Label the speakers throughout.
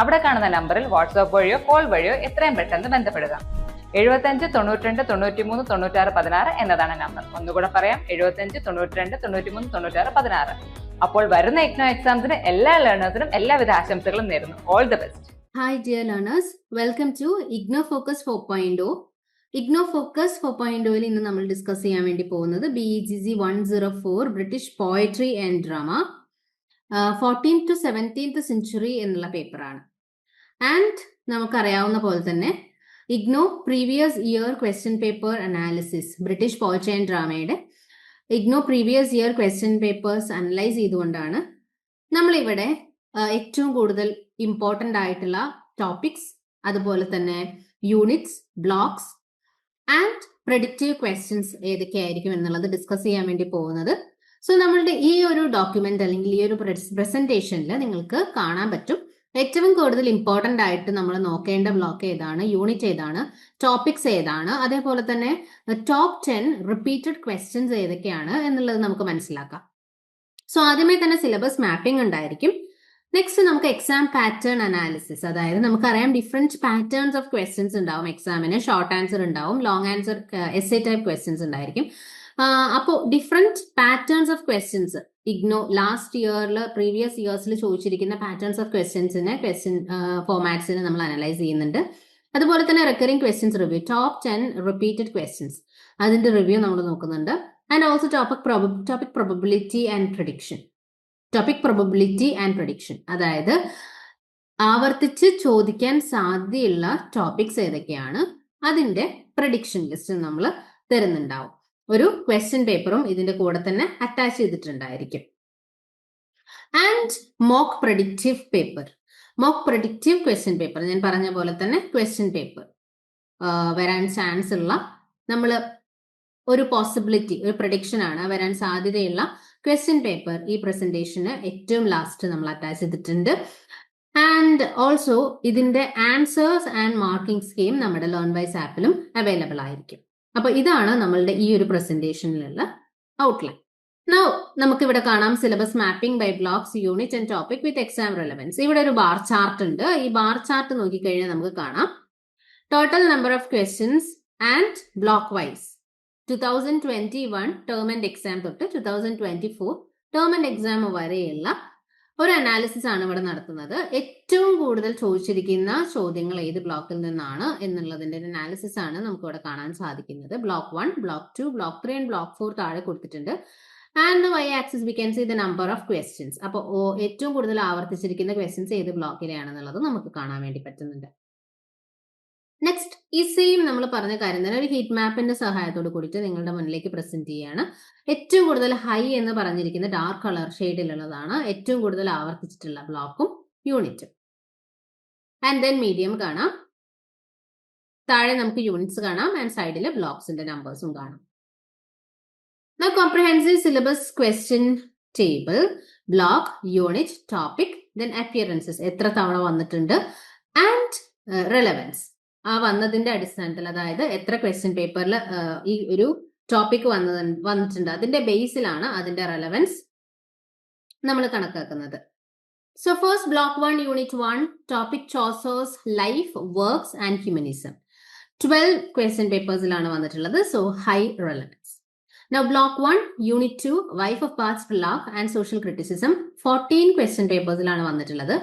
Speaker 1: അവിടെ കാണുന്ന നമ്പറിൽ വാട്സ്ആപ്പ് വഴിയോ കോൾ വഴിയോ എത്രയും പെട്ടെന്ന് ബന്ധപ്പെടുക. എഴുപത്തഞ്ച് തൊണ്ണൂറ്റിരണ്ട് തൊണ്ണൂറ്റിമൂന്ന് തൊണ്ണൂറ്റാറ് പതിനാറ് എന്നതാണ് നമ്പർ. ഒന്നുകൂടെ പറയാം എഴുപത്തഞ്ച് തൊണ്ണൂറ്റിരണ്ട് തൊണ്ണൂറ്റിമൂന്ന് തൊണ്ണൂറ്റാറ് പതിനാറ്. അപ്പോൾ വരുന്ന ഇഗ്നോ എക്സാംസിന് എല്ലാ ലേണേഴ്സിനും എല്ലാവിധ ആശംസകളും നേരുന്നു. All the best hi dear learners welcome
Speaker 2: Hi, dear learners. Welcome to IgnoFocus 4.0. IgnoFocus 4.0 ൽ ഇന്ന് നമ്മൾ ഡിസ്കസ് ചെയ്യാൻ വേണ്ടി പോകുന്നത് B G G one zero four British poetry and drama fourteen to seventeenth century എന്നുള്ള പേപ്പറാണ് ആൻഡ് നമുക്കറിയാവുന്ന പോലെ തന്നെ IGNOU previous year question paper analysis British poetry and ഡ്രാമയുടെ IGNOU previous year question papers analyse ചെയ്തുകൊണ്ടാണ് നമ്മളിവിടെ ഏറ്റവും കൂടുതൽ ഇമ്പോർട്ടന്റ് ആയിട്ടുള്ള ടോപ്പിക്സ് അതുപോലെ തന്നെ units blocks and predictive questions ഏതൊക്കെയായിരിക്കും എന്നുള്ളത് ഡിസ്കസ് ചെയ്യാൻ വേണ്ടി പോകുന്നത് സോ നമ്മളുടെ ഈ ഒരു ഡോക്യുമെന്റ് അല്ലെങ്കിൽ ഈ ഒരു പ്രസന്റേഷനിൽ നിങ്ങൾക്ക് കാണാൻ പറ്റും. ഏറ്റവും കൂടുതൽ ഇമ്പോർട്ടന്റ് ആയിട്ട് നമ്മൾ നോക്കേണ്ട ബ്ലോക്ക് ഏതാണ്? യൂണിറ്റ് ഏതാണ്? ടോപ്പിക്സ് ഏതാണ്? അതേപോലെ തന്നെ ടോപ്പ് ടെൻ റിപ്പീറ്റഡ് ക്വസ്റ്റ്യൻസ് ഏതൊക്കെയാണ് എന്നുള്ളത് നമുക്ക് മനസ്സിലാക്കാം. സോ ആദ്യമേ തന്നെ സിലബസ് മാപ്പിംഗ് ഉണ്ടായിരിക്കും. നെക്സ്റ്റ് നമുക്ക് എക്സാം പാറ്റേൺ അനാലിസിസ് അതായത് നമുക്കറിയാം ഡിഫറെന്റ് പാറ്റേൺസ് ഓഫ് ക്വസ്റ്റ്യൻസ് ഉണ്ടാവും. എക്സാമിന് ഷോർട്ട് ആൻസർ ഉണ്ടാവും long answer S A type questions ഉണ്ടായിരിക്കും. അപ്പോൾ different patterns of questions IGNOU last ഇയറിൽ പ്രീവിയസ് ഇയേഴ്സിൽ ചോദിച്ചിരിക്കുന്ന പാറ്റേൺസ് ഓഫ് ക്വസ്റ്റ്യൻസിനെ ക്വസ്റ്റ്യൻ ഫോർമാറ്റ്സിനെ നമ്മൾ അനലൈസ് ചെയ്യുന്നുണ്ട്. അതുപോലെ തന്നെ recurring questions review top ten repeated questions അതിന്റെ റിവ്യൂ നമ്മൾ നോക്കുന്നുണ്ട്. And also topic topic probability and prediction topic probability and prediction അതായത് ആവർത്തിച്ച് ചോദിക്കാൻ സാധ്യതയുള്ള ടോപ്പിക്സ് ഏതൊക്കെയാണ്? അതിന്റെ പ്രഡിക്ഷൻ ലിസ്റ്റ് നമ്മൾ തരുന്നുണ്ടാവും. ഒരു ക്വസ്റ്റ്യൻ പേപ്പറും ഇതിന്റെ കൂടെ തന്നെ attach ചെയ്തിട്ടുണ്ടായിരിക്കും. And mock predictive paper mock predictive question paper ഞാൻ പറഞ്ഞ പോലെ തന്നെ ക്വസ്റ്റ്യൻ പേപ്പർ വരാൻ ചാൻസ് ഉള്ള നമ്മൾ ഒരു പോസിബിലിറ്റി ഒരു പ്രഡിക്ഷൻ ആണ്. വരാൻ സാധ്യതയുള്ള ക്വസ്റ്റ്യൻ പേപ്പർ ഈ പ്രസന്റേഷന് ഏറ്റവും ലാസ്റ്റ് നമ്മൾ അറ്റാച്ച് ചെയ്തിട്ടുണ്ട്. ആൻഡ് ഓൾസോ ഇതിന്റെ ആൻസേഴ്സ് ആൻഡ് മാർക്കിംഗ് സ്കീം നമ്മുടെ ലേൺ വൈസ് ആപ്പിലും അവൈലബിൾ ആയിരിക്കും. അപ്പൊ ഇതാണ് നമ്മളുടെ ഈ ഒരു പ്രസന്റേഷനിലുള്ള ഔട്ട്ലൈൻ നോ നമുക്ക് ഇവിടെ കാണാം syllabus mapping by blocks unit and topic with exam relevance ഇവിടെ ഒരു ബാർ ചാർട്ട് ഉണ്ട്. ഈ ബാർ ചാർട്ട് നോക്കിക്കഴിഞ്ഞാൽ നമുക്ക് കാണാം. Total number of questions and block wise two thousand twenty one term and exam തൊട്ട് two thousand twenty four term and exam വരെയുള്ള ഒരു അനാലിസിസ് ആണ് ഇവിടെ നടത്തുന്നത്. ഏറ്റവും കൂടുതൽ ചോദിച്ചിരിക്കുന്ന ചോദ്യങ്ങൾ ഏത് ബ്ലോക്കിൽ നിന്നാണ് എന്നുള്ളതിന്റെ ഒരു അനാലിസിസ് ആണ് നമുക്ക് ഇവിടെ കാണാൻ സാധിക്കുന്നത്. Block one block two block three and block four താഴെ കൊടുത്തിട്ടുണ്ട്. And Y axis we can see the number of questions അപ്പോൾ ഏറ്റവും കൂടുതൽ ആവർത്തിച്ചിരിക്കുന്ന ക്വസ്റ്റ്യൻസ് ഏത് ബ്ലോക്കിലെയാണെന്നുള്ളത് നമുക്ക് കാണാൻ വേണ്ടി പറ്റുന്നുണ്ട്. നെക്സ്റ്റ് ഈ സെയിം നമ്മൾ പറഞ്ഞ കാര്യം തന്നെ ഒരു ഹീറ്റ് മാപ്പിന്റെ സഹായത്തോട് കൂടിയിട്ട് നിങ്ങളുടെ മുന്നിലേക്ക് പ്രസന്റ് ചെയ്യാണ്. ഏറ്റവും കൂടുതൽ ഹൈ എന്ന് പറഞ്ഞിരിക്കുന്ന ഡാർക്ക് കളർ ഷെയ്ഡിലുള്ളതാണ് ഏറ്റവും കൂടുതൽ ആവർത്തിച്ചിട്ടുള്ള ബ്ലോക്കും യൂണിറ്റും ആൻഡ് ദെൻ മീഡിയം കാണാം. താഴെ നമുക്ക് യൂണിറ്റ്സ് കാണാം ആൻഡ് സൈഡിൽ ബ്ലോക്സിന്റെ നമ്പേഴ്സും കാണാം. Comprehensive syllabus question table block unit topic then appearances എത്ര തവണ വന്നിട്ടുണ്ട്? ആൻഡ് റെലവൻസ് ആ വന്നതിന്റെ അടിസ്ഥാനത്തിൽ അതായത് എത്ര ക്വസ്റ്റ്യൻ പേപ്പറിൽ ഈ ഒരു ടോപ്പിക് വന്നത് വന്നിട്ടുണ്ട്. അതിന്റെ ബേസിലാണ് അതിന്റെ റെലവൻസ് നമ്മൾ കണക്കാക്കുന്നത്. So first block one unit one topic Chaucer's life works and humanism twelve question പേപ്പേഴ്സിലാണ് വന്നിട്ടുള്ളത്. So high relevance now block one unit two wife of Bath love and social criticism, 14 question papers ലാണ് വന്നിട്ടുള്ളത്.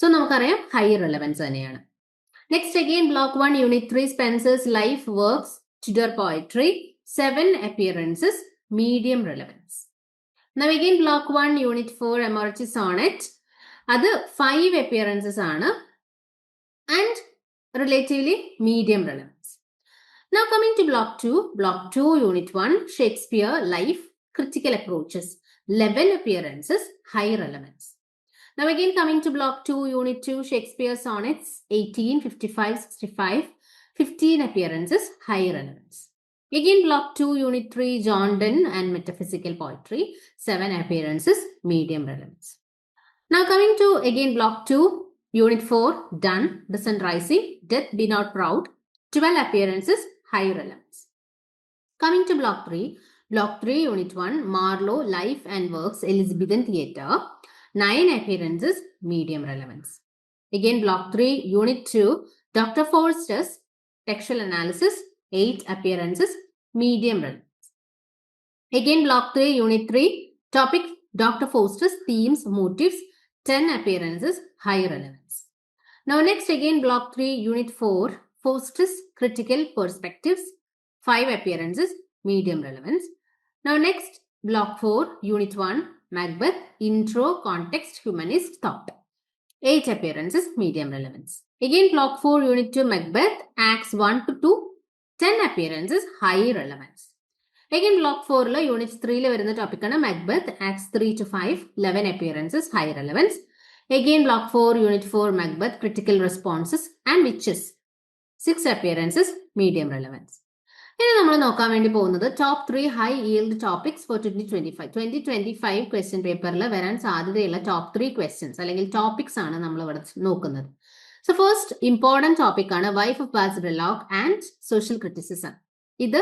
Speaker 2: So നമുക്കറിയാം high relevance തന്നെയാണ്. Next again block one unit three Spenser's life works Tudor poetry seven appearances medium relevance now again block one unit four Amoretti sonnet അത് five appearances ആണ്. And relatively medium relevance Now coming to block 2, block 2 unit 1 Shakespeare life critical approaches 11 appearances, high relevance. Now again coming to block 2, unit 2, Shakespeare sonnets, 18, 55, 65, 15 appearances, high relevance. Again block 2, unit 3, John Donne and metaphysical poetry, 7 appearances, medium relevance. Now coming to again block 2, unit 4, Donne, The Sun Rising, Death Be Not Proud, 12 appearances, high relevance. Coming to block 3, block 3, unit 1, Marlowe, Life and Works, Elizabethan Theatre, 9 appearances, medium relevance. Again, block 3, unit 2, Dr. Forster's textual analysis, 8 appearances, medium relevance. Again, block 3, unit 3, topic Dr. Forster's themes, motives, 10 appearances, high relevance. Now, next again, block 3, unit 4, Forster's critical perspectives, 5 appearances, medium relevance. Now, next, block 4, unit 1, Macbeth, intro, context, humanist, thought. Eight appearances, medium relevance. Again, block 4, unit 2, Macbeth, acts 1 to 2, 10 appearances, high relevance. Again, block 4, unit 3 വരുന്ന ടോപ്പിക്കാണ് Macbeth, acts 3 to 5, 11 appearances, high relevance. Again, block 4, unit 4, Macbeth, critical responses and witches, 6 appearances, medium relevance. ഇനി നമ്മൾ നോക്കാൻ വേണ്ടി പോകുന്നത് top three high yield topics for twenty twenty five twenty twenty five question പേപ്പറിൽ വരാൻ സാധ്യതയുള്ള ടോപ്പ് ത്രീ ക്വസ്റ്റ്യൻസ് അല്ലെങ്കിൽ topics ആണ് നമ്മൾ ഇവിടെ നോക്കുന്നത്. സോ ഫസ്റ്റ് ഇമ്പോർട്ടന്റ് ടോപ്പിക് ആണ് wife of Bath prologue and social criticism ഇത്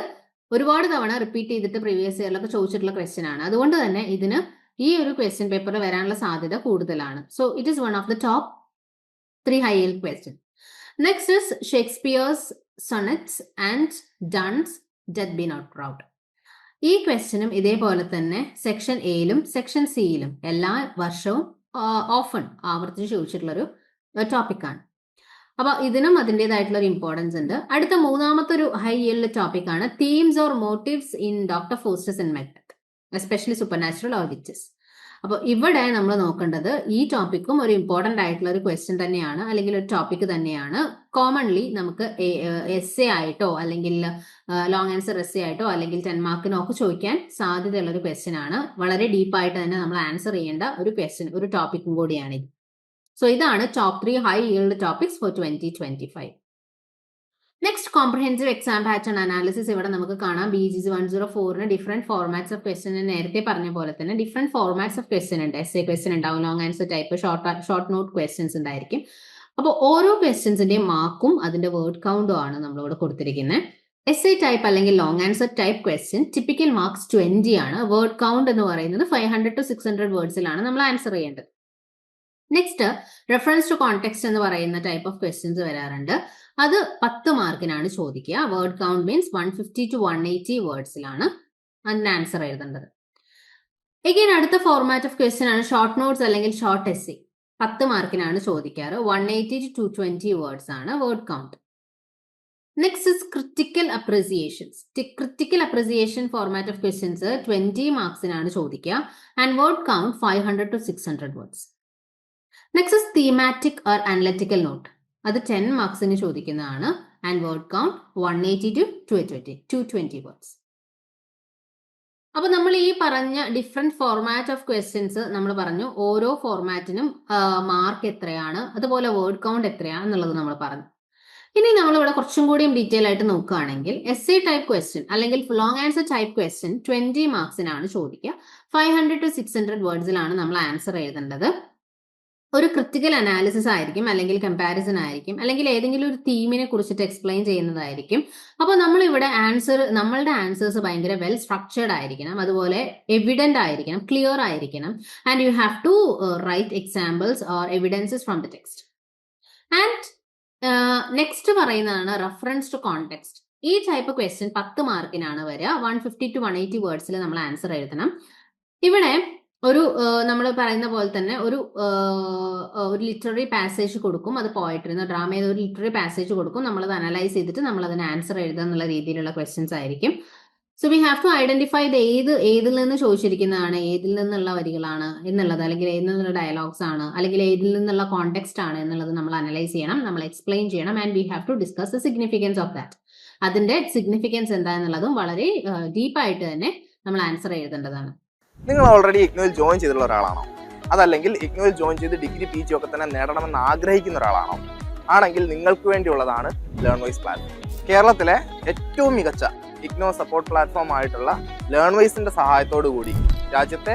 Speaker 2: ഒരുപാട് തവണ റിപ്പീറ്റ് ചെയ്തിട്ട് പ്രീവിയസ് ഇയറിലൊക്കെ ചോദിച്ചിട്ടുള്ള ക്വസ്റ്റ്യൻ ആണ്. അതുകൊണ്ട് തന്നെ ഇതിന് ഈ ഒരു ക്വസ്റ്റ്യൻ പേപ്പറിൽ വരാനുള്ള സാധ്യത കൂടുതലാണ്. So it is one of the top three high question next is Shakespeare's sonnets and Donne's death be not proud ഈ ക്വസ്റ്റ്യനും ഇതേപോലെ തന്നെ സെക്ഷൻ എയിലും സെക്ഷൻ സിയിലും എല്ലാ വർഷവും ഓഫൺ ആവർത്തിച്ച് ചോദിച്ചിട്ടുള്ളൊരു ടോപ്പിക്കാണ് അപ്പോൾ ഇതിനും അതിന്റെതായിട്ടുള്ള ഒരു ഇമ്പോർട്ടൻസ് ഉണ്ട്. അടുത്ത മൂന്നാമത്തെ ഒരു ഹൈ ഇയറിലെ ടോപ്പിക്കാണ് themes or motives in doctor Faustus and method especially supernatural or witches അപ്പോൾ ഇവിടെ നമ്മൾ നോക്കേണ്ടത് ഈ ടോപ്പിക്കും ഒരു ഇമ്പോർട്ടന്റ് ആയിട്ടുള്ള ഒരു ക്വസ്റ്റ്യൻ തന്നെയാണ് അല്ലെങ്കിൽ ഒരു ടോപ്പിക് തന്നെയാണ്. കോമൺലി നമുക്ക് എസ് എ ആയിട്ടോ അല്ലെങ്കിൽ ലോങ് ആൻസർ എസ് എ ആയിട്ടോ അല്ലെങ്കിൽ ടെൻ മാർക്കിനോ ഒക്കെ ചോദിക്കാൻ സാധ്യതയുള്ള ഒരു ക്വസ്റ്റ്യൻ ആണ്. വളരെ ഡീപ്പായിട്ട് തന്നെ നമ്മൾ ആൻസർ ചെയ്യേണ്ട ഒരു ക്വസ്റ്റ്യൻ ഒരു ടോപ്പിക്കും കൂടിയാണ് സോ ഇതാണ് top three high yield topics for twenty twenty five next comprehensive exam pattern analysis ഇവിടെ നമുക്ക് കാണാം. ബി ജി വൺ സീറോ ഫോറിന് ഡിഫറെന്റ് ഫോർമാറ്റ്സ് ഓഫ് ക്വസ്റ്റൻ നേരത്തെ പറഞ്ഞ പോലെ തന്നെ ഡിഫറെന്റ് ഫോർമാറ്റ്സ് ഓഫ് ക്വസ്റ്റൻ ഉണ്ട്. എസ് എ ക്വസ്റ്റൻ ഉണ്ടാവും long answer type short short note questions ഉണ്ടായിരിക്കും. അപ്പോൾ ഓരോ ക്വസ്റ്റ്യൻസിന്റെയും മാർക്കും അതിന്റെ വേർഡ് കൗണ്ടും ആണ് നമ്മളിവിടെ കൊടുത്തിരിക്കുന്നത് എസ് എ ടൈപ്പ് അല്ലെങ്കിൽ long answer type question typical marks twenty ആണ്. വേർഡ് കൗണ്ട് എന്ന് പറയുന്നത് five hundred to six hundred വേർഡ്സിലാണ് നമ്മൾ ആൻസർ ചെയ്യേണ്ടത്. നെക്സ്റ്റ് റെഫറൻസ് ടു കോൺടെക്സ്റ്റ് എന്ന് പറയുന്ന ടൈപ്പ് ഓഫ് ക്വസ്റ്റ്യൻസ് വരാറുണ്ട്. അത് പത്ത് മാർക്കിനാണ് ചോദിക്കുക. Word count means one fifty to one eighty വേർഡ്സിലാണ് അതിന് ആൻസർ എഴുതേണ്ടത്. എഗെയിൻ അടുത്ത ഫോർമാറ്റ് ഓഫ് ക്വസ്റ്റ്യൻ ആണ് ഷോർട്ട് നോട്ട്സ് അല്ലെങ്കിൽ ഷോർട്ട് എസ് പത്ത് മാർക്കിനാണ് ചോദിക്കാറ്. One eighty to two twenty words ആണ് word count. Next is critical appreciations critical appreciation format of questions twenty മാർക്സിനാണ് ചോദിക്കുക. And word count five hundred to six hundred words next is thematic or analytical note അത് ten മാർക്സിന് ചോദിക്കുന്നതാണ്. And word count one eighty to two twenty to twenty words അപ്പൊ നമ്മൾ ഈ പറഞ്ഞ different format of questions നമ്മൾ പറഞ്ഞു. ഓരോ ഫോർമാറ്റിനും മാർക്ക് എത്രയാണ് അതുപോലെ വേർഡ് കൗണ്ട് എത്രയാണ് എന്നുള്ളത് നമ്മൾ പറഞ്ഞു. ഇനി നമ്മൾ ഇവിടെ കുറച്ചും കൂടിയും ഡീറ്റെയിൽ ആയിട്ട് നോക്കുകയാണെങ്കിൽ എസ് എ ടൈപ്പ് ക്വസ്റ്റ്യൻ അല്ലെങ്കിൽ long answer type question twenty മാർക്സിനാണ് ചോദിക്കുക. Five hundred to six hundred വേർഡ്സിലാണ് നമ്മൾ ആൻസർ എഴുതേണ്ടത്. ഒരു ക്രിറ്റിക്കൽ അനാലിസിസ് ആയിരിക്കും അല്ലെങ്കിൽ കമ്പാരിസൺ ആയിരിക്കും അല്ലെങ്കിൽ ഏതെങ്കിലും ഒരു തീമിനെ കുറിച്ചിട്ട് എക്സ്പ്ലെയിൻ ചെയ്യുന്നതായിരിക്കും. അപ്പോൾ നമ്മൾ ഇവിടെ ആൻസർ നമ്മളുടെ ആൻസേഴ്സ് ഭയങ്കര വെൽ സ്ട്രക്ചേർഡ് ആയിരിക്കണം അതുപോലെ എവിഡന്റ് ആയിരിക്കണം ക്ലിയർ ആയിരിക്കണം. And you have to write examples or evidences from the text and next പറയുന്നതാണ് റെഫറൻസ് ടു കോണ്ടെക്സ്റ്റ് ഈ ടൈപ്പ് ക്വസ്റ്റ്യൻ പത്ത് മാർക്കിനാണ് വരിക. One fifty to one eighty വേർഡ്സിൽ നമ്മൾ ആൻസർ എഴുതണം. ഇവിടെ ഒരു നമ്മൾ പറയുന്ന പോലെ തന്നെ ഒരു ഒരു ലിറ്റററി പാസേജ് കൊടുക്കും അത് പോയിട്രി ഡ്രാമ ഒരു ലിറ്റററി പാസേജ് കൊടുക്കും. നമ്മൾ അത് അനലൈസ് ചെയ്തിട്ട് നമ്മൾ അതിന് ആൻസർ എഴുതുക എന്നുള്ള രീതിയിലുള്ള ക്വസ്റ്റ്യൻസ് ആയിരിക്കും. So we have to identify ഇത് ഏത് ഏതിൽ നിന്ന് ചോദിച്ചിരിക്കുന്നതാണ് ഏതിൽ നിന്നുള്ള വരികളാണ് എന്നുള്ളത് അല്ലെങ്കിൽ ഏതിൽ നിന്നുള്ള ഡയലോഗ്സ് ആണ് അല്ലെങ്കിൽ ഏതിൽ നിന്നുള്ള കോണ്ടെക്സ്റ്റ് ആണ് എന്നുള്ളത് നമ്മൾ അനലൈസ് ചെയ്യണം നമ്മൾ എക്സ്പ്ലെയിൻ ചെയ്യണം and we have to discuss the significance of that അതിന്റെ സിഗ്നിഫിക്കൻസ് എന്താ എന്നുള്ളതും വളരെ ഡീപ്പായിട്ട് തന്നെ നമ്മൾ ആൻസർ എഴുതേണ്ടതാണ്.
Speaker 3: നിങ്ങൾ ഓൾറെഡി ഇഗ്നോയിൽ ജോയിൻ ചെയ്തിട്ടുള്ള ഒരാളാണോ? അതല്ലെങ്കിൽ ഇഗ്നോയിൽ ജോയിൻ ചെയ്ത് ഡിഗ്രി പി ജി ഒക്കെ തന്നെ നേടണമെന്ന് ആഗ്രഹിക്കുന്ന ഒരാളാണോ? ആണെങ്കിൽ നിങ്ങൾക്ക് വേണ്ടിയുള്ളതാണ് ലേൺ വൈസ് പ്ലാറ്റ്ഫോം കേരളത്തിലെ ഏറ്റവും മികച്ച ഇഗ്നോ സപ്പോർട്ട് പ്ലാറ്റ്ഫോം ആയിട്ടുള്ള ലേൺ വൈസിന്റെ സഹായത്തോടു കൂടി രാജ്യത്തെ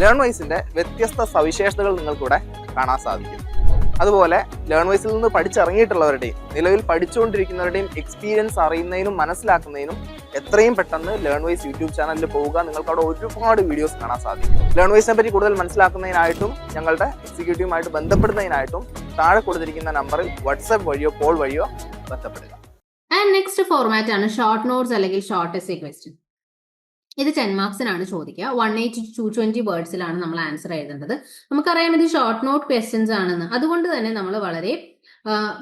Speaker 3: ലേൺ വൈസിന്റെ വ്യത്യസ്ത സവിശേഷതകൾ നിങ്ങൾക്കിവിടെ കാണാൻ സാധിക്കും. അതുപോലെ ലേൺ വൈസിൽ നിന്ന് പഠിച്ചിറങ്ങിയിട്ടുള്ളവരുടെയും നിലവിൽ പഠിച്ചുകൊണ്ടിരിക്കുന്നവരുടെയും എക്സ്പീരിയൻസ് അറിയുന്നതിനും മനസ്സിലാക്കുന്നതിനും എത്രയും പെട്ടെന്ന് ലേൺ വൈസ് യൂട്യൂബ് ചാനലിൽ പോവുക. നിങ്ങൾക്ക് അവിടെ ഒരുപാട് വീഡിയോസ് കാണാൻ സാധിക്കും. ലേൺ വൈസിനെ പറ്റി കൂടുതൽ മനസ്സിലാക്കുന്നതിനായിട്ടും ഞങ്ങളുടെ എക്സിക്യൂട്ടീവുമായിട്ട് ബന്ധപ്പെടുന്നതിനായിട്ടും താഴെ കൊടുത്തിരിക്കുന്ന നമ്പറിൽ വാട്സപ്പ് വഴിയോ കോൾ വഴിയോ ബന്ധപ്പെടുക.
Speaker 2: ആൻഡ് നെക്സ്റ്റ് ഫോർമാറ്റ് ആണ് ഷോർട്ട് നോട്ട്സ് അല്ലെങ്കിൽ ഷോർട്ട് എസ് ക്വസ്റ്റ്യൻ ഇത് ടെൻ മാർക്സിനാണ് ചോദിക്കുക. വൺ എയ്റ്റി ടു ട്വന്റി വേർഡ്സിലാണ് നമ്മൾ ആൻസർ എഴുതേണ്ടത്. നമുക്കറിയാം ഇത് ഷോർട്ട് നോട്ട് ക്വസ്റ്റ്യൻസ് ആണെന്ന്. അതുകൊണ്ട് തന്നെ നമ്മൾ വളരെ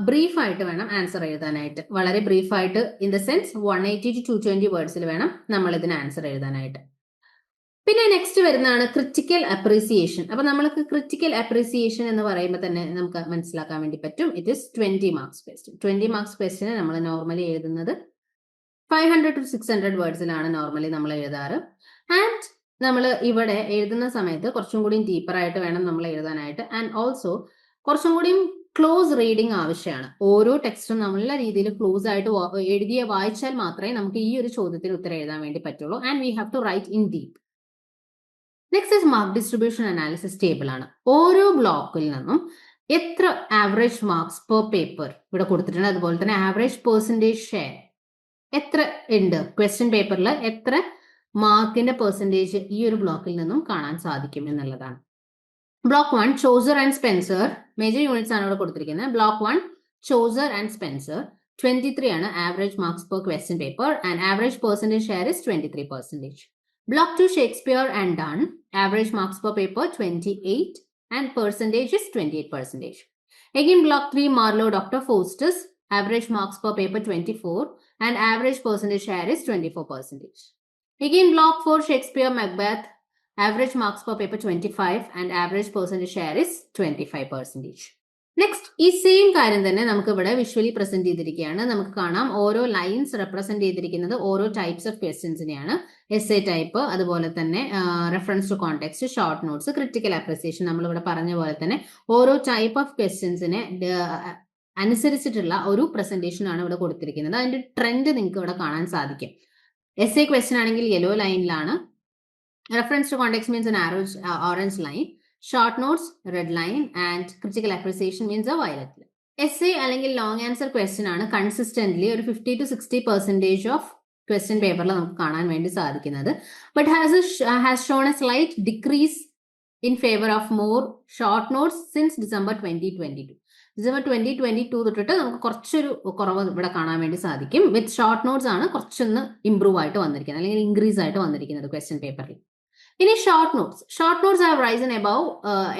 Speaker 2: ബ്രീഫ് ആയിട്ട് വേണം ആൻസർ എഴുതാനായിട്ട്. വളരെ ബ്രീഫ് ആയിട്ട് in the sense one eighty to two twenty വേർഡ്സിൽ വേണം നമ്മൾ ഇതിന് ആൻസർ എഴുതാനായിട്ട്. പിന്നെ നെക്സ്റ്റ് വരുന്നതാണ് ക്രിറ്റിക്കൽ അപ്രീസിയേഷൻ അപ്പൊ നമ്മൾക്ക് ക്രിറ്റിക്കൽ അപ്രീസിയേഷൻ എന്ന് പറയുമ്പോൾ തന്നെ നമുക്ക് മനസ്സിലാക്കാൻ വേണ്ടി പറ്റും. It is twenty marks question twenty marks question നമ്മൾ നോർമലി എഴുതുന്നത് five hundred to six hundred വേർഡ്സിലാണ് normally നമ്മൾ എഴുതാറ്. ആൻഡ് നമ്മൾ ഇവിടെ എഴുതുന്ന സമയത്ത് കുറച്ചും കൂടി ഡീപ്പർ ആയിട്ട് വേണം നമ്മൾ എഴുതാനായിട്ട്. ആൻഡ് ഓൾസോ കുറച്ചും കൂടിയും ക്ലോസ് റീഡിങ് ആവശ്യമാണ്. ഓരോ ടെക്സ്റ്റും നല്ല രീതിയിൽ ക്ലോസ് ആയിട്ട് എഴുതിയ വായിച്ചാൽ മാത്രമേ നമുക്ക് ഈ ഒരു ചോദ്യത്തിന് ഉത്തരം എഴുതാൻ വേണ്ടി പറ്റുള്ളൂ. And we have to write in deep next is mark distribution analysis table ആണ്. ഓരോ ബ്ലോക്കിൽ നിന്നും എത്ര ആവറേജ് മാർക്സ് പെർ പേപ്പർ ഇവിടെ കൊടുത്തിട്ടുണ്ട്. അതുപോലെ തന്നെ ആവറേജ് പെർസെന്റേജ് ഷെയർ എത്ര ഉണ്ട്? ക്വസ്റ്റ്യൻ പേപ്പറിൽ എത്ര മാർക്കിന്റെ പെർസെന്റേജ് ഈ ഒരു ബ്ലോക്കിൽ നിന്നും കാണാൻ സാധിക്കും എന്നുള്ളതാണ്. Block one Chaucer and Spenser major units ആണ് ഇവിടെ കൊടുത്തിരിക്കുന്നത്. Block one Chaucer and Spenser twenty three ആണ് average marks per question paper and average percentage share is twenty three percentage block two Shakespeare and Donne average marks per paper twenty eight and percentage is twenty eight percentage Again, block 3 Marlowe Dr. Faustus, average marks per paper 24 and average percentage share is 24 percentage. Again, block 4 Shakespeare Macbeth, average marks per paper 25 and average percentage share is 25 percentage. Next ഈ same കാര്യം തന്നെ നമുക്ക് ഇവിടെ visually present ചെയ്തിരിക്കുകയാണ് നമുക്ക് കാണാം ഓരോ lines represent ചെയ്തിരിക്കുന്നത് ഓരോ ടൈപ്സ് ഓഫ് ക്വസ്റ്റ്യൻസിനെയാണ് എസ് എ ടൈപ്പ് അതുപോലെ തന്നെ reference to context short notes critical appreciation നമ്മൾ ഇവിടെ പറഞ്ഞ പോലെ തന്നെ ഓരോ ടൈപ്പ് ഓഫ് ക്വസ്റ്റ്യൻസിനെ അനുസരിച്ചിട്ടുള്ള ഒരു പ്രസന്റേഷൻ ആണ് ഇവിടെ കൊടുത്തിരിക്കുന്നത്. അതിന്റെ ട്രെൻഡ് നിങ്ങൾക്ക് ഇവിടെ കാണാൻ സാധിക്കും. എസ് എ ക്വസ്റ്റൻ ആണെങ്കിൽ yellow ലൈനിലാണ് reference to context means orange line short notes red line and critical appreciation means a violet essay അല്ലെങ്കിൽ ലോങ് ആൻസർ ക്വസ്റ്റൻ ആണ് കൺസിസ്റ്റന്റ്ലി ഒരു fifty to sixty percentage of question പേപ്പറിൽ നമുക്ക് കാണാൻ വേണ്ടി സാധിക്കുന്നത്. But has has shown a slight decrease in favour of more short notes since December twenty twenty two December twenty twenty two തൊട്ടിട്ട് നമുക്ക് കുറച്ചൊരു കുറവ് ഇവിടെ കാണാൻ വേണ്ടി സാധിക്കും. വിത്ത് ഷോർട്ട് നോട്ട്സ് ആണ് കുറച്ചൊന്ന് ഇംപ്രൂവ് ആയിട്ട് വന്നിരിക്കുന്നത്. അല്ലെങ്കിൽ ഇൻക്രീസ് ആയിട്ട് വന്നിരിക്കുന്നത് ക്വസ്റ്റ്യൻ പേപ്പറിൽ ഇനി short notes short notes have rise in about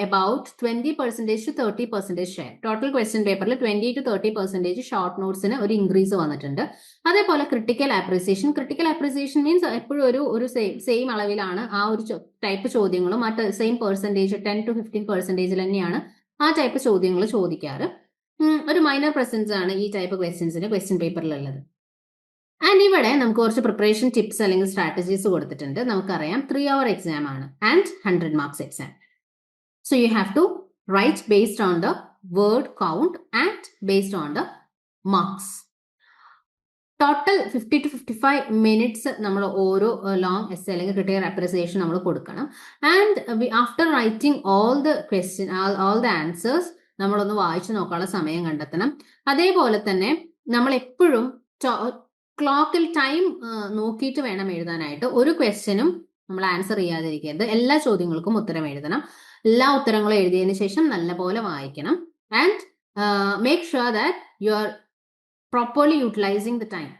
Speaker 2: about twenty percentage to thirty percentage share total question പേപ്പറിൽ twenty to thirty percentage short നോട്ട്സിന് ഒരു ഇൻക്രീസ് വന്നിട്ടുണ്ട്. അതേപോലെ critical appreciation critical appreciation means എപ്പോഴും ഒരു ഒരു സെയിം സെയിം അളവിലാണ് ആ ഒരു ടൈപ്പ് ചോദ്യങ്ങളും ആ same percentage ten to fifteen പെർസെന്റേജിൽ തന്നെയാണ് ആ ടൈപ്പ് ചോദ്യങ്ങൾ ചോദിക്കാറ്. ഒരു മൈനർ പ്രസൻസ് ആണ് ഈ ടൈപ്പ് ക്വസ്റ്റ്യൻസിന് ക്വസ്റ്റ്യൻ പേപ്പറിലുള്ളത് ആൻഡ് ഇവിടെ നമുക്ക് കുറച്ച് പ്രിപ്പറേഷൻ ടിപ്സ് അല്ലെങ്കിൽ സ്ട്രാറ്റജീസ് കൊടുത്തിട്ടുണ്ട്. നമുക്കറിയാം ത്രീ അവർ എക്സാം ആണ് and hundred marks exam so you have to write based on the word count and based on the marks total fifty to fifty five minutes നമ്മൾ ഓരോ long S അല്ലെങ്കിൽ കിട്ടിയ appreciation നമ്മൾ കൊടുക്കണം. And after writing all the question all the answers നമ്മളൊന്ന് വായിച്ചു നോക്കാനുള്ള സമയം കണ്ടെത്തണം. അതേപോലെ തന്നെ നമ്മൾ എപ്പോഴും ക്ലോക്കിൽ ടൈം നോക്കിയിട്ട് വേണം എഴുതാനായിട്ട്. ഒരു ക്വസ്റ്റ്യനും നമ്മൾ ആൻസർ ചെയ്യാതിരിക്കരുത്. എല്ലാ ചോദ്യങ്ങൾക്കും ഉത്തരം എഴുതണം. എല്ലാ ഉത്തരങ്ങളും എഴുതിയതിനു ശേഷം നല്ലപോലെ വായിക്കണം. And make sure that you are properly utilising the time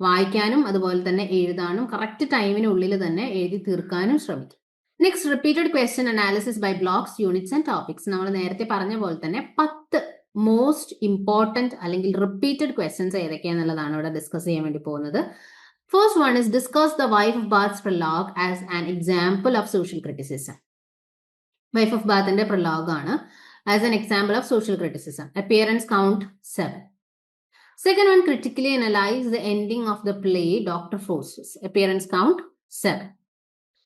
Speaker 2: വായിക്കാനും അതുപോലെ തന്നെ എഴുതാനും കറക്റ്റ് ടൈമിനുള്ളിൽ തന്നെ എഴുതി തീർക്കാനും ശ്രമിക്കും. Next repeated question analysis by blocks units and topics നമ്മൾ നേരത്തെ പറഞ്ഞ പോലെ തന്നെ പത്ത് മോസ്റ്റ് ഇമ്പോർട്ടന്റ് അല്ലെങ്കിൽ റിപ്പീറ്റഡ് ക്വസ്റ്റ്യൻസ് ഏതൊക്കെയാണെന്നുള്ളതാണ് ഇവിടെ ഡിസ്കസ് ചെയ്യാൻ വേണ്ടി പോകുന്നത്. First one is discuss the wife of Bath prologue as an example of social criticism wife of ബാത്തിന്റെ പ്രലോഗാണ് as an example of social criticism appearance count seven Second one, critically analyze the ending of the play Dr. Faustus. Appearance count 7.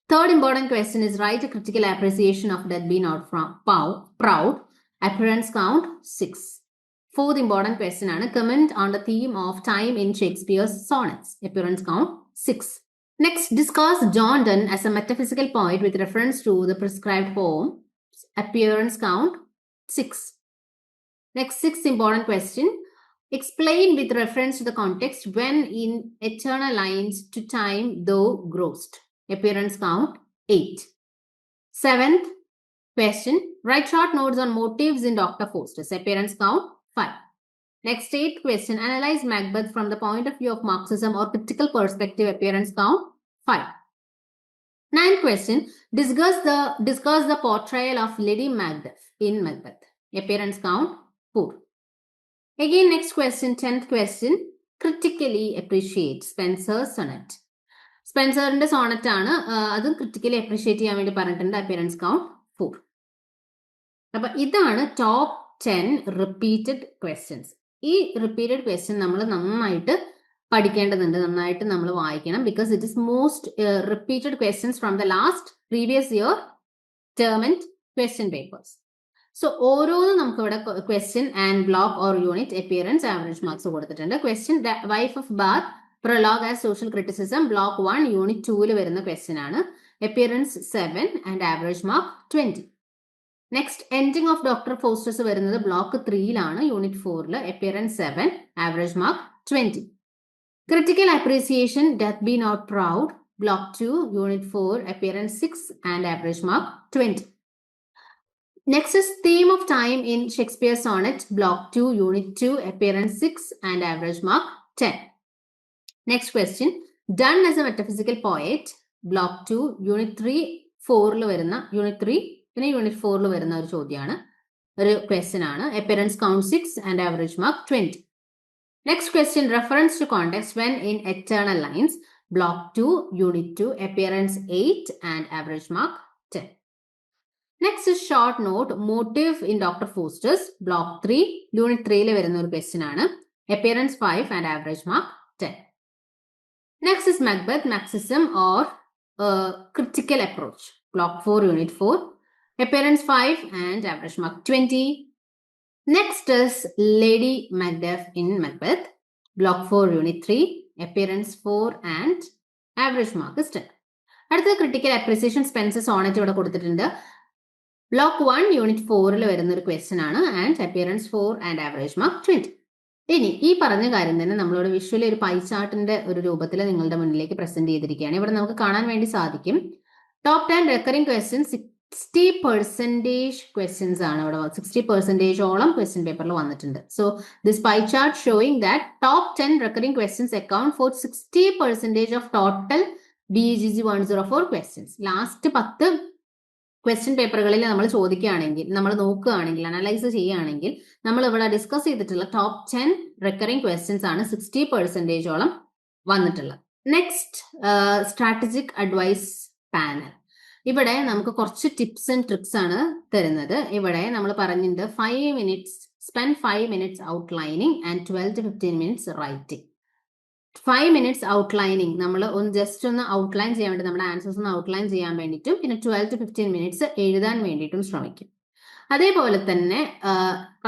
Speaker 2: Third important question is write a critical appreciation of Death Be Not Proud. Appearance count 6. Fourth important question ആണ് comment on the theme of time in Shakespeare's sonnets. Appearance count 6. Next, discuss John Donne as a metaphysical poet with reference to the prescribed poem. Appearance count 6. Next, sixth important question. Explain with reference to the context when in eternal lines to time though grossed. Appearance count 8. Seventh question. Write short notes on motives in Dr. Faustus. Appearance count 5. Next eighth question. Analyze Macbeth from the point of view of Marxism or critical perspective. Appearance count 5. Ninth question. Discuss the discuss the portrayal of Lady Macbeth in Macbeth. Appearance count 4. Again, next question, 10th question. Critically appreciate Spencer's sonnet. സ്പെൻസറിന്റെ sonnet ആണ് അതും critically appreciate ചെയ്യാൻ വേണ്ടി പറഞ്ഞിട്ടുണ്ട് appearance count four അപ്പൊ ഇതാണ് top ten repeated questions ഈ repeated question നമ്മൾ നന്നായിട്ട് പഠിക്കേണ്ടതുണ്ട് നന്നായിട്ട് നമ്മൾ വായിക്കണം because it is most repeated questions from the last previous year term and question papers so ഓരോന്നും നമുക്ക് ഇവിടെ question and block or unit appearance average marks കൊടുത്തിട്ടുണ്ട്. Question wife of Bath prologue as social criticism block one unit ടൂവിൽ വരുന്ന question ആണ്. Appearance seven and average mark twenty next ending of doctor Faustus വരുന്നത് block ത്രീയിലാണ് unit ഫോറിൽ appearance seven average mark twenty critical appreciation death be not proud block two unit four appearance six and average mark twenty Next is theme of time in Shakespeare's sonnet block 2, unit 2, appearance 6 and average mark 10. Next question, Donne as a metaphysical poet, block 2, unit 3, 4 ൽ വരുന്ന unit three പിന്നെ unit ഫോറിൽ വരുന്ന ഒരു ചോദ്യമാണ് ഒരു question ആണ്. Appearance count six and average mark twenty next question reference to context when in eternal lines block two unit two appearance eight and average mark ten next short note motive in doctor Faustus block three unit ത്രീയിൽ വരുന്ന ഒരു question ആണ്. Appearance five and average mark ten next is Macbeth Marxism or critical approach block four unit four appearance five and average mark twenty next is lady Macduff in Macbeth block four unit three appearance four and average mark ten അടുത്തത് critical appreciation Spenser's sonnet ഇവിടെ കൊടുത്തിട്ടുണ്ട്. Block one unit ഫോറിൽ വരുന്ന ഒരു question ആണ്. And appearance four and average mark twenty ഇനി ഈ പറഞ്ഞ കാര്യം തന്നെ നമ്മളിവിടെ വിഷ്വലി ഒരു പൈ ചാർട്ടിന്റെ ഒരു രൂപത്തിൽ നിങ്ങളുടെ മുന്നിലേക്ക് പ്രസന്റ് ചെയ്തിരിക്കുകയാണ്. ഇവിടെ നമുക്ക് കാണാൻ വേണ്ടി സാധിക്കും. Top ten recurring question sixty percentage questions ആണ് ഇവിടെ സിക്സ്റ്റി പെർസെന്റേജോളം ക്വസ്റ്റ്യൻ പേപ്പറിൽ വന്നിട്ടുണ്ട്. So this pie chart showing that top ten recurring questions account for sixty percentage of total B G G one zero four questions last പത്ത് question പേപ്പറുകളിൽ നമ്മൾ ചോദിക്കുകയാണെങ്കിൽ നമ്മൾ നോക്കുകയാണെങ്കിൽ അനലൈസ് ചെയ്യുകയാണെങ്കിൽ നമ്മൾ ഇവിടെ ഡിസ്കസ് ചെയ്തിട്ടുള്ള ടോപ്പ് ടെൻ റെക്കറിംഗ് ക്വസ്റ്റ്യൻസ് ആണ് സിക്സ്റ്റി പെർസെന്റേജോളം വന്നിട്ടുള്ളത്. നെക്സ്റ്റ് സ്ട്രാറ്റജിക് അഡ്വൈസ് പാനൽ ഇവിടെ നമുക്ക് കുറച്ച് ടിപ്സ് ആൻഡ് ട്രിക്സ് ആണ് തരുന്നത്. ഇവിടെ നമ്മൾ പറഞ്ഞിട്ടുണ്ട് five minutes spend five minutes outlining and twelve to fifteen minutes writing five minutes outlining നമ്മൾ ഒന്ന് ജസ്റ്റ് ഒന്ന് ഔട്ട്ലൈൻ ചെയ്യാൻ വേണ്ടി നമ്മുടെ ആൻസേഴ്സ് ഒന്ന് ഔട്ട്ലൈൻ ചെയ്യാൻ വേണ്ടിയിട്ടും പിന്നെ ട്വൽവ് ടു ഫിഫ്റ്റീൻ മിനിറ്റ്സ് എഴുതാൻ വേണ്ടിയിട്ടും ശ്രമിക്കും. അതേപോലെ തന്നെ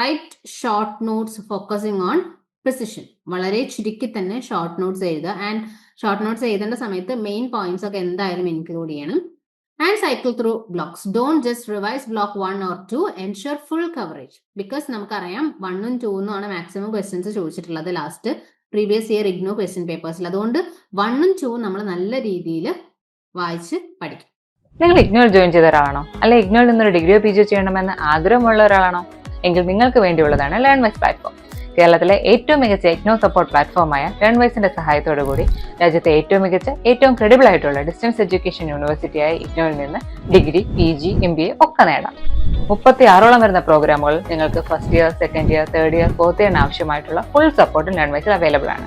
Speaker 2: write short notes focusing on precision വളരെ ചുരുക്കി തന്നെ ഷോർട്ട് നോട്ട്സ് എഴുതുക. ആൻഡ് ഷോർട്ട് നോട്ട്സ് എഴുതേണ്ട സമയത്ത് മെയിൻ പോയിന്റ്സ് ഒക്കെ എന്തായാലും ഇൻക്ലൂഡ് ചെയ്യണം. And cycle through blocks don't just revise block one or two ensure full coverage because നമുക്കറിയാം വണ്ണും ടൂന്നും ആണ് മാക്സിമം ക്വസ്റ്റ്യൻസ് ചോദിച്ചിട്ടുള്ളത് last previous year IGNOU question പേപ്പേഴ്സിൽ അതുകൊണ്ട് വണ്ണും ടൂവും നമ്മൾ നല്ല രീതിയിൽ വായിച്ച് പഠിക്കും.
Speaker 1: നിങ്ങൾ ഇഗ്നോയിൽ ജോയിൻ ചെയ്ത ഒരാളാണോ അല്ലെ ഇഗ്നോയിൽ നിന്നൊരു ഡിഗ്രിയോ പി ജിയോ ചെയ്യണമെന്ന് ആഗ്രഹമുള്ള ഒരാളാണോ? എങ്കിൽ നിങ്ങൾക്ക് വേണ്ടിയുള്ളതാണ് ലേൺ വെസ് പ്ലാറ്റ്ഫോം കേരളത്തിലെ ഏറ്റവും മികച്ച എക്നോ സപ്പോർട്ട് പ്ലാറ്റ്ഫോമായ ടേൺവൈസിന്റെ സഹായത്തോടു കൂടി രാജ്യത്തെ ഏറ്റവും മികച്ച ഏറ്റവും ക്രെഡിബിൾ ആയിട്ടുള്ള ഡിസ്റ്റൻസ് എഡ്യൂക്കേഷൻ യൂണിവേഴ്സിറ്റിയായ ഇഗ്നോയിൽ നിന്ന് degree P G M B A ഒക്കെ നേടാം. മുപ്പത്തി ആറോളം വരുന്ന പ്രോഗ്രാമുകൾ നിങ്ങൾക്ക് first year second year third year fourth ഇയറിന് ആവശ്യമായിട്ടുള്ള ഫുൾ സപ്പോർട്ടും ടേൺവൈസിൽ അവൈലബിൾ ആണ്.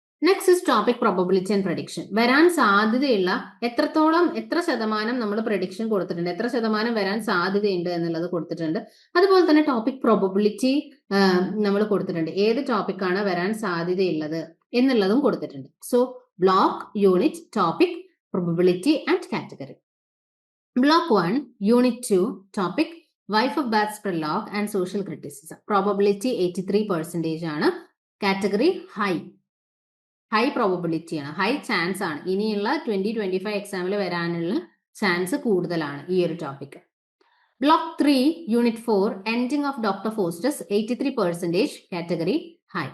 Speaker 2: Next is topic probability and prediction വരാൻ സാധ്യതയുള്ള എത്രത്തോളം എത്ര ശതമാനം നമ്മൾ പ്രഡിക്ഷൻ കൊടുത്തിട്ടുണ്ട് എത്ര ശതമാനം വരാൻ സാധ്യതയുണ്ട് എന്നുള്ളത് കൊടുത്തിട്ടുണ്ട്. അതുപോലെ തന്നെ ടോപ്പിക് പ്രോബബിലിറ്റി നമ്മൾ കൊടുത്തിട്ടുണ്ട്. ഏത് ടോപ്പിക്കാണ് വരാൻ സാധ്യതയുള്ളത് എന്നുള്ളതും കൊടുത്തിട്ടുണ്ട്. So block unit topic probability and category block one unit two topic wife of Bath prologue and social criticism probability eighty three percentage ആണ്. കാറ്റഗറി ഹൈ ഹൈ പ്രോബബിലിറ്റി ആണ്. ഹൈ ചാൻസ് ആണ്. ഇനിയുള്ള ട്വന്റി ട്വന്റി ഫൈവ് എക്സാമിൽ വരാനുള്ള chance കൂടുതലാണ് ഈ ഒരു topic block three unit four ending of doctor Faustus eighty three percentage category high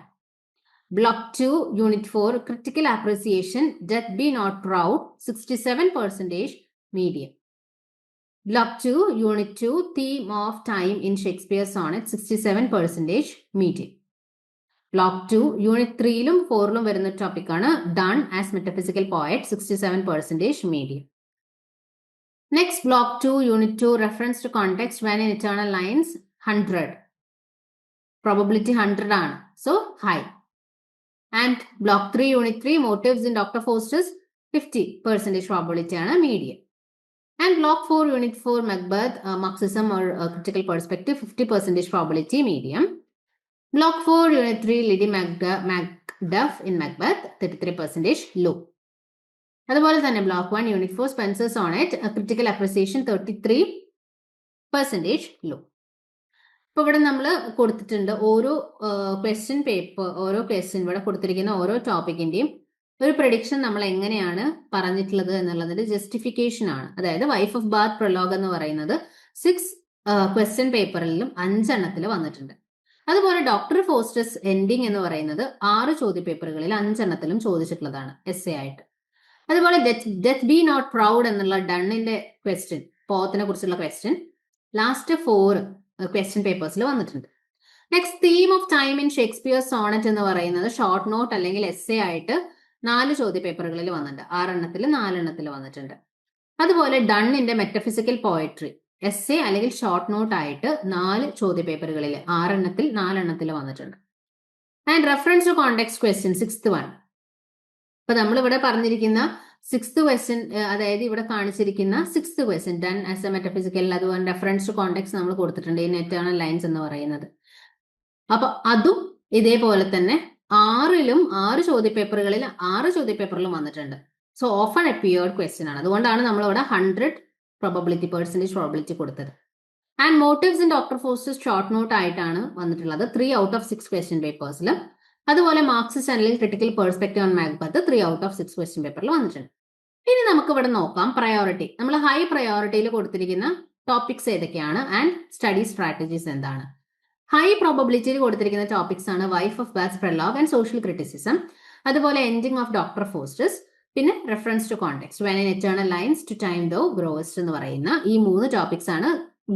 Speaker 2: block two unit four critical appreciation death be not proud sixty seven percentage medium block two unit two theme of time in Shakespeare sonnet sixty seven percentage medium block two unit ത്രീയിലും ഫോറിലും വരുന്ന ടോപ്പിക്കാണ് Donne as metaphysical poet sixty seven percentage medium next block two unit two reference to context when in eternal lines hundred probability hundred ആണ് so high and block three unit three motives in doctor Faustus fifty percentage probability ആണ് medium and block four unit four Macbeth Marxism or critical perspective fifty percentage probability medium Block 4, Unit 3, Lady Macduff, in Macbeth, 33% low. അതുപോലെ തന്നെ block one unit four Spenser sonnet critical appreciation thirty three percentage low ഇപ്പൊ ഇവിടെ നമ്മൾ കൊടുത്തിട്ടുണ്ട് ഓരോ question paper ഓരോ question ഇവിടെ കൊടുത്തിരിക്കുന്ന ഓരോ ടോപ്പിക്കിന്റെയും ഒരു പ്രഡിക്ഷൻ നമ്മൾ എങ്ങനെയാണ് പറഞ്ഞിട്ടുള്ളത് എന്നുള്ളതിന്റെ ജസ്റ്റിഫിക്കേഷൻ ആണ്. അതായത് വൈഫ് ഓഫ് ബാത്ത് പ്രൊലോഗ് എന്ന് പറയുന്നത് സിക്സ് ക്വസ്റ്റ്യൻ പേപ്പറിലും അഞ്ചെണ്ണത്തിൽ വന്നിട്ടുണ്ട്. അതുപോലെ ഡോക്ടർ ഫോസ്റ്റസ് എൻഡിങ് എന്ന് പറയുന്നത് ആറ് ചോദ്യ പേപ്പറുകളിൽ അഞ്ചെണ്ണത്തിലും ചോദിച്ചിട്ടുള്ളതാണ് എസ് എ ആയിട്ട്. അതുപോലെ ഡെത്ത് ബി നോട്ട് പ്രൗഡ് എന്നുള്ള ഡണ്ണിന്റെ ക്വസ്റ്റ്യൻ പോത്തിനെ കുറിച്ചുള്ള ക്വസ്റ്റ്യൻ ലാസ്റ്റ് ഫോർ ക്വസ്റ്റ്യൻ പേപ്പേഴ്സിൽ വന്നിട്ടുണ്ട്. Next theme of time in Shakespeare sonnet എന്ന് പറയുന്നത് ഷോർട്ട് നോട്ട് അല്ലെങ്കിൽ എസ് എ ആയിട്ട് നാല് ചോദ്യ പേപ്പറുകളിൽ വന്നിട്ടുണ്ട്. ആറെണ്ണത്തിൽ നാലെണ്ണത്തിൽ വന്നിട്ടുണ്ട്. അതുപോലെ ഡണ്ണിന്റെ മെറ്റഫിസിക്കൽ പോയട്രി എസ് എ അല്ലെങ്കിൽ ഷോർട്ട് നോട്ട് ആയിട്ട് നാല് ചോദ്യ പേപ്പറുകളിൽ ആറെണ്ണത്തിൽ നാലെണ്ണത്തിൽ വന്നിട്ടുണ്ട്. And reference to context question sixth one ഇപ്പൊ നമ്മൾ ഇവിടെ പറഞ്ഞിരിക്കുന്ന സിക്സ്ത് ക്വസ്റ്റ്യൻ അതായത് ഇവിടെ കാണിച്ചിരിക്കുന്ന sixth question Donne as a metaphysical അതുപോലെ റെഫറൻസ് ടു കോണ്ടെക്സ് നമ്മൾ കൊടുത്തിട്ടുണ്ട്. ഈ നെറ്റേണൽ ലൈൻസ് എന്ന് പറയുന്നത്. അപ്പൊ അതും ഇതേപോലെ തന്നെ ആറിലും ആറ് ചോദ്യ പേപ്പറുകളിൽ ആറ് ചോദ്യ പേപ്പറിലും വന്നിട്ടുണ്ട്. സോ ഓഫൺ എപ്പിയേർഡ് ക്വസ്റ്റ്യൻ ആണ്. അതുകൊണ്ടാണ് നമ്മളിവിടെ ഹൺഡ്രഡ് പ്രോബബിലിറ്റി പേഴ്സന്റേജ് പ്രോബിലിറ്റി കൊടുത്തത്. And motives in doctor Faustus short note ആയിട്ടാണ് വന്നിട്ടുള്ളത്. Three out of six question പേപ്പേഴ്സിൽ അതുപോലെ മാർക്സിസ്റ്റ് അല്ലെങ്കിൽ critical perspective on Macbeth three out of six question പേപ്പറിൽ വന്നിട്ടുണ്ട്. ഇനി നമുക്ക് ഇവിടെ നോക്കാം. പ്രയോറിറ്റി നമ്മൾ ഹൈ പ്രയോറിറ്റിയിൽ കൊടുത്തിരിക്കുന്ന ടോപ്പിക്സ് ഏതൊക്കെയാണ്? ആൻഡ് സ്റ്റഡി സ്ട്രാറ്റജീസ് എന്താണ്? ഹൈ പ്രോബബിലിറ്റിയിൽ കൊടുത്തിരിക്കുന്ന ടോപ്പിക്സ് ആണ് wife of Bath prologue and social criticism അതുപോലെ എൻഡിങ് ഓഫ് ഡോക്ടർ ഫോസ്റ്റേഴ്സ് പിന്നെ reference to context when in eternal lines to time thou grow'st എന്ന് പറയുന്ന ഈ മൂന്ന് ടോപ്പിക്സ് ആണ്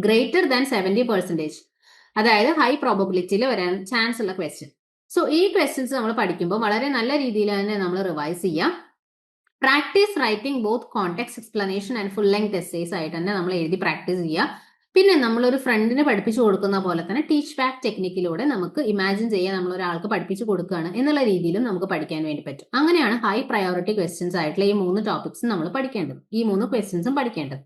Speaker 2: ഗ്രേറ്റർ ദാൻ സെവന്റി പെർസെന്റേജ് അതായത് ഹൈ പ്രോബബിലിറ്റിയിൽ വരാൻ ചാൻസ് ഉള്ള ക്വസ്റ്റ്യൻ സോ ഈ ക്വസ്റ്റ്യൻസ് നമ്മൾ പഠിക്കുമ്പോൾ വളരെ നല്ല രീതിയിൽ തന്നെ നമ്മൾ റിവൈസ് ചെയ്യാം. Practice writing both context explanation and full length essays ആയിട്ട് തന്നെ നമ്മൾ എഴുതി പ്രാക്ടീസ് ചെയ്യുക പിന്നെ നമ്മളൊരു ഫ്രണ്ടിന് പഠിപ്പിച്ചു കൊടുക്കുന്ന പോലെ തന്നെ ടീച്ച് ബാക്ക് ടെക്നിക്കിലൂടെ നമുക്ക് ഇമാജിൻ ചെയ്യാൻ നമ്മൾ ഒരാൾക്ക് പഠിപ്പിച്ചു കൊടുക്കുകയാണ് എന്നുള്ള രീതിയിലും നമുക്ക് പഠിക്കാൻ വേണ്ടി പറ്റും. അങ്ങനെയാണ് ഹൈ പ്രയോറിറ്റി ക്വസ്റ്റ്യൻസ് ആയിട്ടുള്ള ഈ മൂന്ന് ടോപ്പിക്സും നമ്മൾ പഠിക്കേണ്ടത്. ഈ മൂന്ന് ക്വസ്റ്റ്യൻസും പഠിക്കേണ്ടത്.